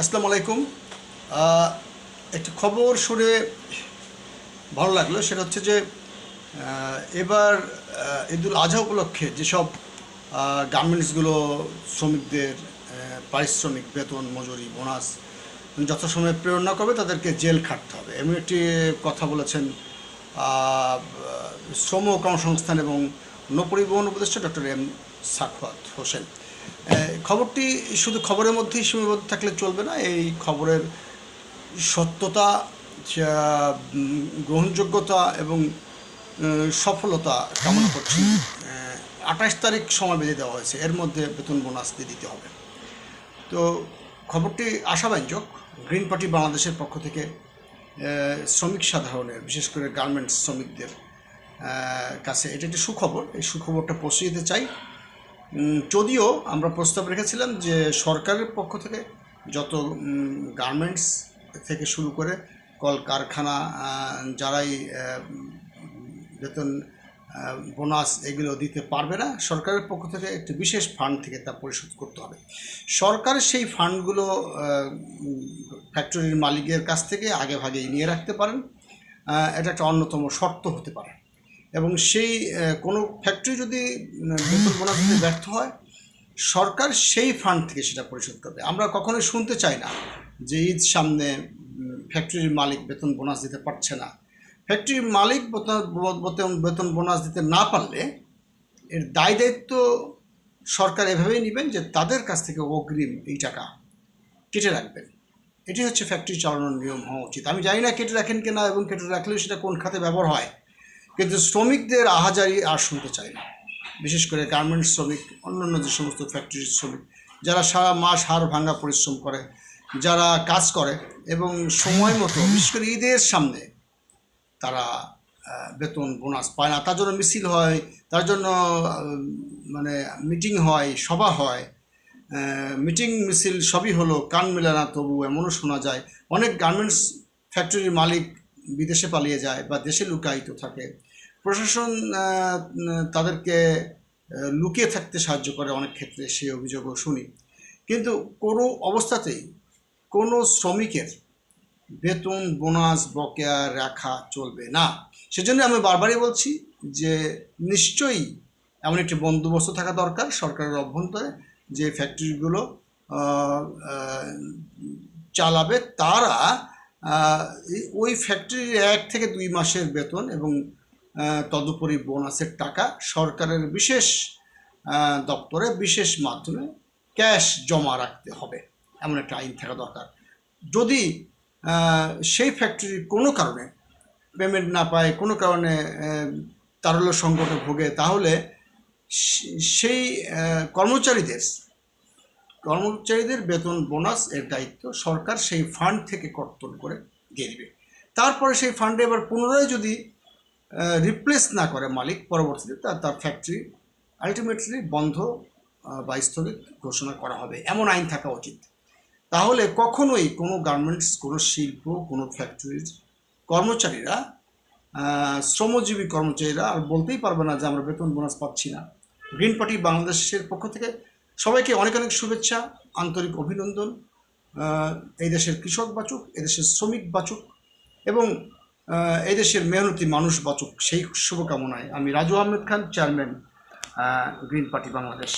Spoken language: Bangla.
আসসালামু আলাইকুম। একটি খবর শুনে ভালো লাগল, সেটা হচ্ছে যে এবার ঈদুল আজহা উপলক্ষে যেসব গার্মেন্টসগুলো শ্রমিকদের পারিশ্রমিক, বেতন, মজুরি বোনাস যথাসময়ে প্রেরণা করবে, তাদেরকে জেল খাটতে হবে। এমন একটি কথা বলেছেন শ্রম কর্মসংস্থান এবং নৌপরিবহন উপদেষ্টা ডক্টর এম সাখাওয়াত হোসেন। খবরটি শুধু খবরের মধ্যেই সীমাবদ্ধ থাকলে চলবে না, এই খবরের সত্যতা গ্রহণযোগ্যতা এবং সফলতা কামনা করছি। আঠাশ তারিখ সময় বেঁধে দেওয়া হয়েছে, এর মধ্যে বেতন বোনাস দিয়ে দিতে হবে। তো খবরটি আশাব্যঞ্জক, গ্রিন পার্টি বাংলাদেশের পক্ষ থেকে শ্রমিক সাধারণের, বিশেষ করে গার্মেন্টস শ্রমিকদের কাছে। এটা একটি সুখবর, এই সুখবরটা পৌঁছে দিতে চাই। যদিও আমরা প্রস্তাব রেখেছিলাম যে সরকারের পক্ষ থেকে যত গার্মেন্টস থেকে শুরু করে কল কারখানা যারাই বেতন বোনাস এগুলো দিতে পারবে না, সরকারের পক্ষ থেকে একটি বিশেষ ফান্ড থেকে তা পরিশোধ করতে হবে। সরকার সেই ফান্ডগুলো ফ্যাক্টরির মালিকের কাছ থেকে আগে ভাগে নিয়ে রাখতে পারেন। এটা একটা অন্যতম শর্ত হতে পারে। এবং সেই কোনো ফ্যাক্টরি যদি বেতন বোনাস দিতে ব্যর্থ হয়, সরকার সেই ফান্ড থেকে সেটা পরিশোধ করবে। আমরা কখনোই শুনতে চাই না যে ঈদ সামনে ফ্যাক্টরির মালিক বেতন বোনাস দিতে পারছে না। ফ্যাক্টরির মালিক বেতন বেতন বোনাস দিতে না পারলে, এর দায় দায়িত্ব সরকার এভাবেই নেবেন যে তাদের কাছ থেকে অগ্রিম এই টাকা কেটে রাখবেন। এটি হচ্ছে ফ্যাক্টরি চালানোর নিয়ম হওয়া উচিত। আমি জানি না কেটে রাখেন কিনা এবং কেটে রাখলেও সেটা কোন খাতে ব্যবহার হয়। কিন্তু শ্রমিকদের আহাজারি আর শুনতে চাই না। বিশেষ করে গার্মেন্টস শ্রমিক, অন্যান্য যে সমস্ত ফ্যাক্টরির শ্রমিক, যারা সারা মাস হাড় ভাঙা পরিশ্রম করে, যারা কাজ করে এবং সময় মতো, বিশেষ করে ঈদের সামনে তারা বেতন, বোনাস পায় না। তার জন্য মিছিল হয়, তার জন্য মানে মিটিং হয়, সভা হয়। মিটিং মিছিল সবই হলো কান মেলে না, তবু এমনও শোনা যায়। অনেক গার্মেন্টস ফ্যাক্টরির মালিক বিদেশে পালিয়ে যায় বা দেশে লুকায়িত থাকে। প্রশাসন তাদেরকে লুকিয়ে থাকতে সাহায্য করে অনেক ক্ষেত্রে, সেই অভিযোগও শুনি। কিন্তু কোনো অবস্থাতেই কোনো শ্রমিকের বেতন, বোনাস, বকেয়া, রাখা চলবে না। সেজন্য আমি বারবারই বলছি যে, নিশ্চয়ই এমন একটি বন্দোবস্ত থাকা দরকার সরকারের অভ্যন্তরে, যে ফ্যাক্টরিগুলো চালাবে। তারা ওই ফ্যাক্টরির এক থেকে দুই মাসের বেতন এবং তদুপরি বোনাসের টাকা সরকারের বিশেষ দপ্তরে বিশেষ মাধ্যমে ক্যাশ জমা রাখতে হবে। এমন একটা আইন থাকা দরকার। যদি সেই ফ্যাক্টরি কোনো কারণে পেমেন্ট না পায়, কোনো কারণে তারল্য সংকটে ভোগে, তাহলে সেই কর্মচারীদের কর্মচারীদের বেতন বোনাস এর দায়িত্ব সরকার সেই ফান্ড থেকে কর্তন করে দিয়ে দিবে। তারপরে সেই ফান্ডে এবার পুনরায় যদি রিপ্লেস না করে মালিক পরবর্তীতে তার ফ্যাক্টরি আলটিমেটলি বন্ধ বা স্থগিত ঘোষণা করা হবে। এমন আইন থাকা উচিত। তাহলে কখনোই কোনো গার্মেন্টস কোনো শিল্প, কোনো ফ্যাক্টরির কর্মচারীরা শ্রমজীবী কর্মচারীরা আর বলতেই পারবে না যে আমরা বেতন বোনাস পাচ্ছি না। গ্রিন পার্টি বাংলাদেশের পক্ষ থেকে সবাইকে অনেক অনেক শুভেচ্ছা, আন্তরিক অভিনন্দন। এই দেশের কৃষক বাচুক এদেশের শ্রমিক বাচুক এবং আহ, এই দেশের মেহনতি মানুষ বাচক সেই শুভকামনায় আমি Raju Ahmed Khan chairman green party Bangladesh